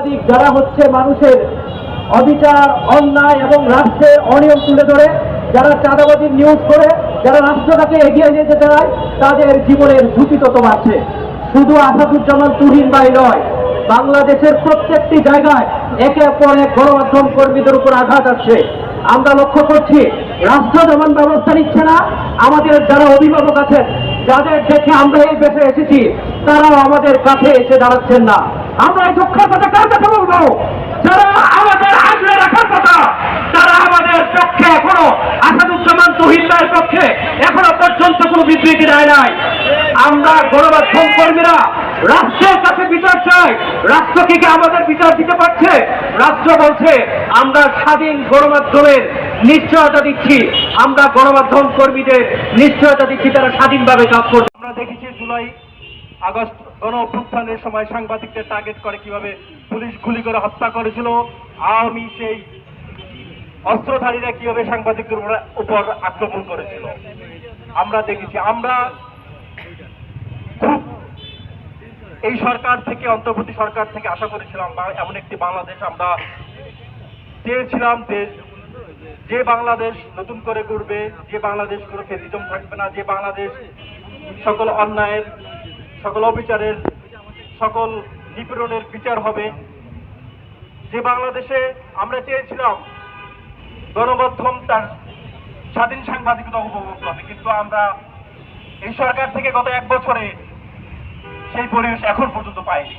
সাংবাদিক যারা হচ্ছে মানুষের অবিচার, অন্যায় এবং রাষ্ট্রের অনিয়ম তুলে ধরে, যারা চাঁদাবাদী নিউজ করে, যারা রাষ্ট্রটাকে এগিয়ে যেতে চায়, তাদের জীবনের ঝুঁকি তত বাড়ছে শুধু আসাদুজ্জামান তুহিন ভাই নয়, বাংলাদেশের প্রত্যেকটি জায়গায় একে পর এক গণমাধ্যম কর্মীদের উপর আঘাত আসছে আমরা লক্ষ্য করছি, রাষ্ট্র যেমন ব্যবস্থা নিচ্ছে না, আমাদের যারা অভিভাবক আছেন, যাদের দেখে আমরা এই দেশে এসেছি, তারাও আমাদের কাছে এসে দাঁড়াচ্ছেন না। আমরা দুঃখের কথা কার কাছে বলব? যারা আমাদের আগলে রাখার কথা, তারা আমাদের পক্ষে এখনও আসাদুজ্জামান তহিদার পক্ষে এখনও পর্যন্ত কোনো বিবৃতি দেয় নাই। আমরা গণমাধ্যম কর্মীরা রাষ্ট্রের কাছে বিচার চাই। রাষ্ট্র কি আমাদের বিচার দিতে পারছে? রাষ্ট্র বলছে, আমরা স্বাধীন গণমাধ্যমের নিশ্চয়তা দিচ্ছি। আমরা গণমাধ্যম কর্মীদের নিশ্চয়তা দিচ্ছি, তারা স্বাধীনভাবে কাজ করছে। আমরা দেখেছি জুলাই আগস্ট গণ অভ্যুত্থানের সময় সাংবাদিকদের টার্গেট করে কীভাবে পুলিশ গুলি করে হত্যা করেছিল, আওয়ামী সেই অস্ত্রধারীরা কীভাবে সাংবাদিকদের উপর- আক্রমণ করেছিল। আমরা দেখেছি, আমরা এই সরকার থেকে, অন্তর্বর্তী সরকার থেকে আশা করেছিলাম এমন একটি বাংলাদেশ আমরা চেয়েছিলাম যে যে বাংলাদেশ নতুন করে করবে যে বাংলাদেশ কোনো ফেসিজম থাকবে না, যে বাংলাদেশ সকল অন্যায়ের সকল অবিচারের সকল নিপীড়নের বিচার হবে। যে বাংলাদেশে আমরা চেয়েছিলাম গণমাধ্যম তার স্বাধীন সাংবাদিকতা উপভোগ করবে কিন্তু আমরা এই সরকার থেকে গত এক বছরে সেই পরিবেশ এখন পর্যন্ত পাইনি।